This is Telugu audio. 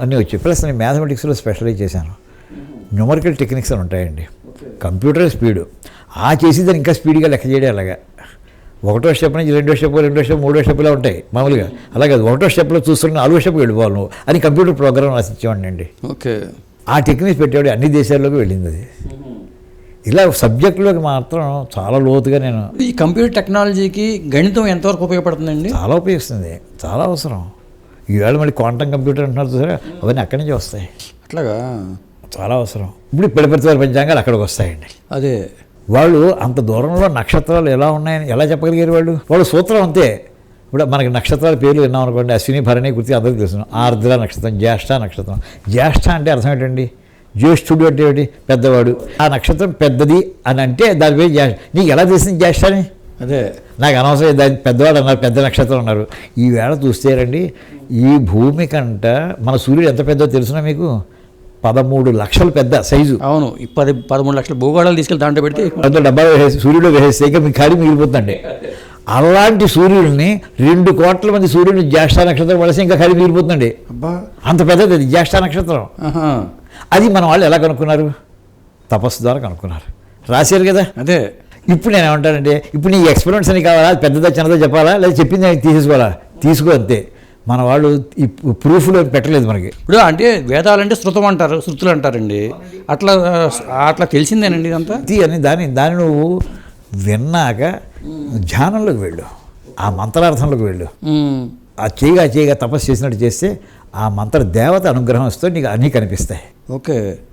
అన్నీ వచ్చాయి ప్లస్ నేను మ్యాథమెటిక్స్లో స్పెషలైజ్ చేశాను. న్యూమరికల్ టెక్నిక్స్ అని ఉంటాయండి. Computer speed. ఆ చేసేదాన్ని ఇంకా స్పీడ్గా లెక్క చేయడం అలాగా. ఒకటో స్టెప్ నుంచి రెండో స్టెప్ రెండో స్టెప్ మూడో స్టెప్లో ఉంటాయి. మామూలుగా. అలాగే ఒకటో స్టెప్లో చూస్తున్న నాలుగో స్టెప్ వెళ్ళిపోవాలి నువ్వు. అని కంప్యూటర్ ప్రోగ్రామ్ రాసిచ్చేవాడిని అండి. ఓకే. ఆ టెక్నిక్స్ పెట్టేవాడు అన్ని దేశాల్లోకి వెళ్ళింది అది. ఇలా సబ్జెక్టులోకి మాత్రం చాలా లోతుగా నేను ఈ కంప్యూటర్ టెక్నాలజీకి గణితం ఎంతవరకు ఉపయోగపడుతుందండి? చాలా ఉపయోగిస్తుంది. చాలా అవసరం. ఈవేళ మళ్ళీ క్వాంటమ్ కంప్యూటర్ అంటున్నారు చూసారా? అవన్నీ అక్కడి నుంచి వస్తాయి. అట్లాగా? చాలా అవసరం. ఇప్పుడు పిడపరిచే పంచాంగాలు అక్కడికి వస్తాయండి. అదే. వాళ్ళు అంత దూరంలో నక్షత్రాలు ఎలా ఉన్నాయని ఎలా చెప్పగలిగారు వాళ్ళు? వాళ్ళు సూత్రం అంతే. ఇప్పుడు మనకి నక్షత్రాల పేర్లు విన్నాం అనుకోండి అశ్విని భరణి గుర్తి అందరికీ తెలుసు. ఆర్ద్ర నక్షత్రం జ్యేష్ఠ నక్షత్రం. జ్యేష్ఠ అంటే అర్థం ఏంటండి? జ్యేష్ఠుడు అంటే ఏంటి? పెద్దవాడు. ఆ నక్షత్రం పెద్దది అని అంటే దాని పేరు జ్యేష్ఠ. నీకు ఎలా తెలిసింది జ్యేష్ఠ అని? అదే. నాకు అనవసరం దాని పెద్దవాడు అన్నారు పెద్ద నక్షత్రం అన్నారు ఈవేళ చూస్తేరండి ఈ భూమి కంట మన సూర్యుడు ఎంత పెద్దో తెలుసునా మీకు? పదమూడు లక్షలు పెద్ద సైజు. అవును ఈ పది పదమూడు లక్షల భూగోళాలు తీసుకెళ్ళి దాంట్లో పెడితే అందులో డబ్బా వేసేసి సూర్యుడు వేసేస్తే ఇక మీ ఖాళీ మిగిలిపోతుందండి. అలాంటి సూర్యుడిని రెండు కోట్ల మంది సూర్యుడిని జ్యేష్ఠ నక్షత్రం వలసి ఇంకా ఖాళీ మిగిలిపోతుందండి. అబ్బా. అంత పెద్దది అది జ్యేష్ఠ నక్షత్రం. అది మన వాళ్ళు ఎలా కనుక్కున్నారు? తపస్సు ద్వారా కనుక్కున్నారు. రాశారు కదా? అదే. ఇప్పుడు నేను ఏమంటానంటే ఇప్పుడు నీ ఎక్స్పెరిమెంట్స్ అని కావాలా? పెద్దదా చిన్నదా చెప్పాలా? లేదా చెప్పింది నేను తీసేసుకోవాలా? తీసుకో అంతే. మన వాళ్ళు ఈ ప్రూఫ్లో పెట్టలేదు మనకి. ఇప్పుడు అంటే వేదాలంటే శృతం అంటారు శృతులు అంటారండి. అట్లా అట్లా తెలిసిందేనండి ఇదంతా? తీ అని దాన్ని దాన్ని నువ్వు విన్నాక ధ్యానంలోకి వెళ్ళు. ఆ మంత్రార్థంలోకి వెళ్ళు. ఆ చేయగా చేయగా తపస్సు చేసినట్టు చేస్తే ఆ మంత్ర దేవత అనుగ్రహం వస్తే నీకు అన్నీ కనిపిస్తాయి. ఓకే.